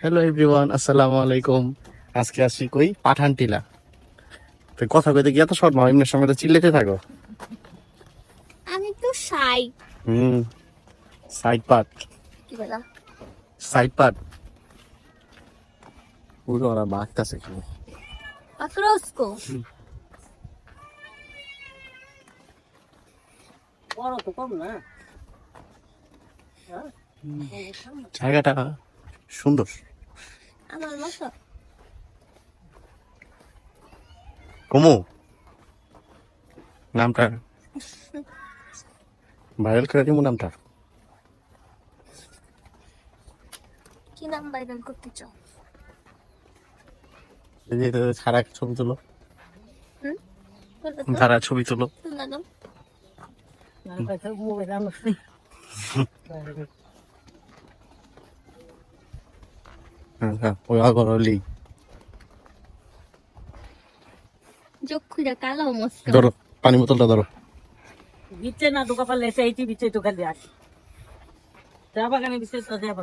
Hello everyone আসসালামু আলাইকুম আজকে আসছি কই? পাঠান টিলা তো কথা কইতে গিয়ে তো শর্ট এমনি সঙ্গে তো চিল্লেতে থাকো। আমি তো সাই। হুম সাইড পার্ট। কি বলা? Side part. পুরো ওরা বাঘতাছে এখানে পাকরস্কো জায়গাটা সুন্দর আমার মতো কমু নামটা ভাইরাল করে দিব নামটা কি নাম ভাইরাল করতে চাও এই যে এটা ছাড়া ছবি তুলো বলো ছবি তুলো খুঁজে কালো ধরো পানি বোতলটা ধরো বিচ্ছে না দোকান পালে এসে এইটি বিচ্ছে তো খালি আসি চা বাগানে বিশেষ তো দেওয়া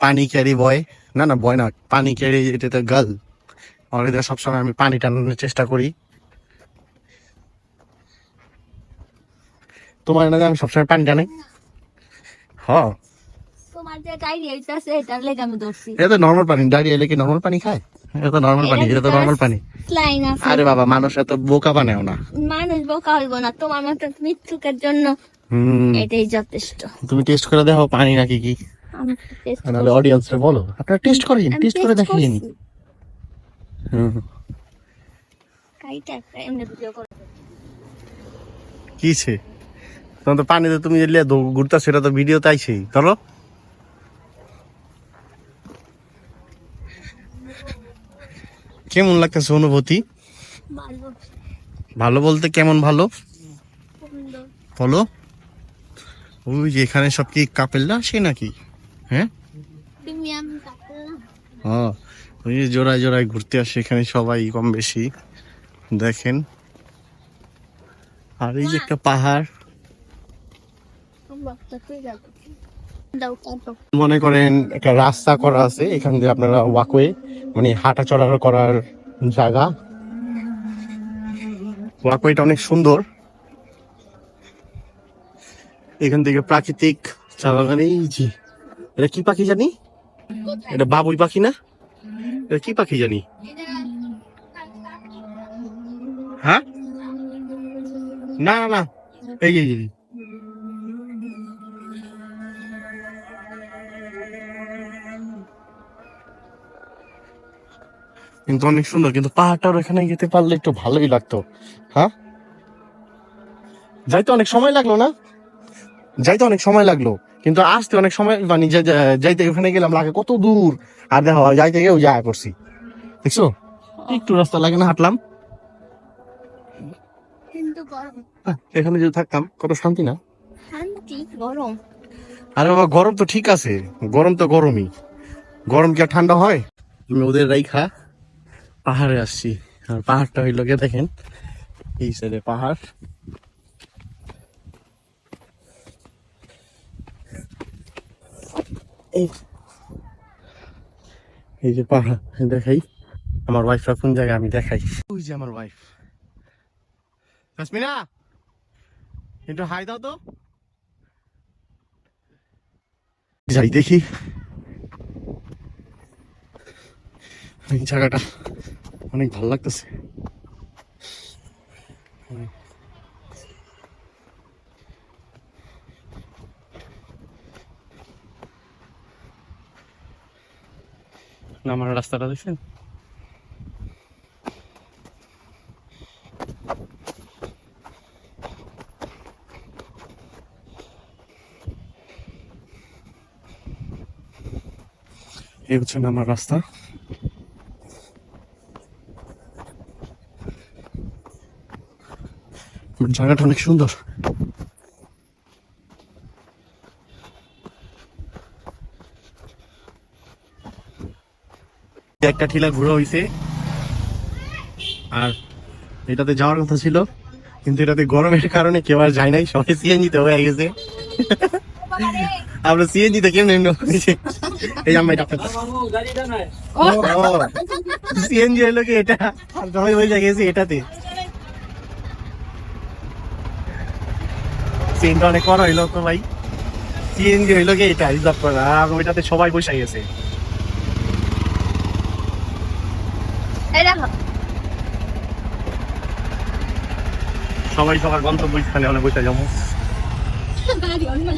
পানি ক্যারি বয়। না না বয় না পানি ক্যারি এটা তো গার্ল অলরেডি সবসময় আমি পানি টানানোর চেষ্টা করি। তোমার না আমি সবসময় পানি টানাই হ। এটা নর্মাল পানি এলে কি নর্মাল পানি খায়? এটা তো নর্মাল পানি এটা তো নর্মাল পানি। লাইন আছে। আরে বাবা মানুষ এত বোকা বানায় না। মানুষ বোকা হইব না তোমার মতো মৃত্যুকের জন্য হুম। এটাই যথেষ্ট। তুমি টেস্ট করে দেখো পানি নাকি কি। নাহলে অডিয়েন্স রে বলো। আপনারা টেস্ট করেন টেস্ট করে করে। কিছে তো পানিতে তুমি যে ঘুরতা সেটা তো ভিডিও তাইছেই ধরো। কেমন লাগতেছে অনুভূতি? ভালো। বলতে কেমন ভালো? বলো। ওই যে এখানে সব কি কাপেলরা সে নাকি? হ্যাঁ? ও ওই যে জোড়ায় জোড়ায় ঘুরতে আসে এখানে সবাই কম বেশি। দেখেন। আর এই যে একটা পাহাড়। মনে করেন একটা রাস্তা করা আছে এখান দিয়ে আপনারা ওয়াকওয়ে মানে হাঁটা চলা করার জায়গা। ওয়াকওয়েটা অনেক সুন্দর। এখান থেকে প্রাকৃতিক চা বাগান এই যে এটা কি পাখি জানি? এটা বাবুই পাখি না? এটা কি পাখি জানি? হ্যাঁ? না না না। এই এই এই। কিন্তু অনেক সুন্দর কিন্তু পাহাড়টার ওখানে যেতে পারলে একটু ভালোই লাগতো। হ্যাঁ? যাইতে অনেক সময় লাগল না? যাইতে অনেক সময় লাগল। কিন্তু আসতে অনেক সময় মানে যাইতে ওখানে গেলাম লাগে কত দূর? আর দেখো যাইতে গিয়েও যা করছি। দেখছ? একটু রাস্তা লাগে না হাঁটলাম। কিন্তু গরম। আহ, এখানে যদি থাকতাম কত শান্তি না? শান্তি গরম। আরে বাবা গরম তো ঠিক আছে। গরম তো গরমই। গরম কি আর ঠান্ডা হয়? আমি ওদের রাইখা পাহাড়ে আসছি। আর পাহাড়টা হইল গিয়ে দেখেন এই সাইডে পাহাড়। এই যে দেখাই। আমার ওয়াইফরা কোন জায়গায় আমি দেখাই। ওই যে আমার ওয়াইফ রশ্মিনা একটু হাই দাও তো। যাই দেখি। এই জায়গাটা অনেক ভালো লাগতেছে। নামার রাস্তাটা দেখছেন? এই হচ্ছে নামার রাস্তা। জায়গাটা অনেক সুন্দর। একটা ঠিলা ঘুরা হইছে। আর এটাতে যাওয়ার কথা ছিল কিন্তু এটাতে গরমের কারণে কেউ আর যায় নাই সবাই সিএনজি তে হয়ে গেছে। আমরা সিএনজি তে কেমন এই আমি সিএনজি হলো কি এটা? আর সবাই হয়ে যায় গেছে এটাতে। সিএনজি অনেক করা হইল তো ভাই। সিএনজি হইল কি এটা রিজার্ভ করা। আর ওইটাতে সবাই বসে গেছে। এই দেখো। সবাই সবার গন্তব্যস্থানে অনেক বসে যাব। বাড়ি অন্য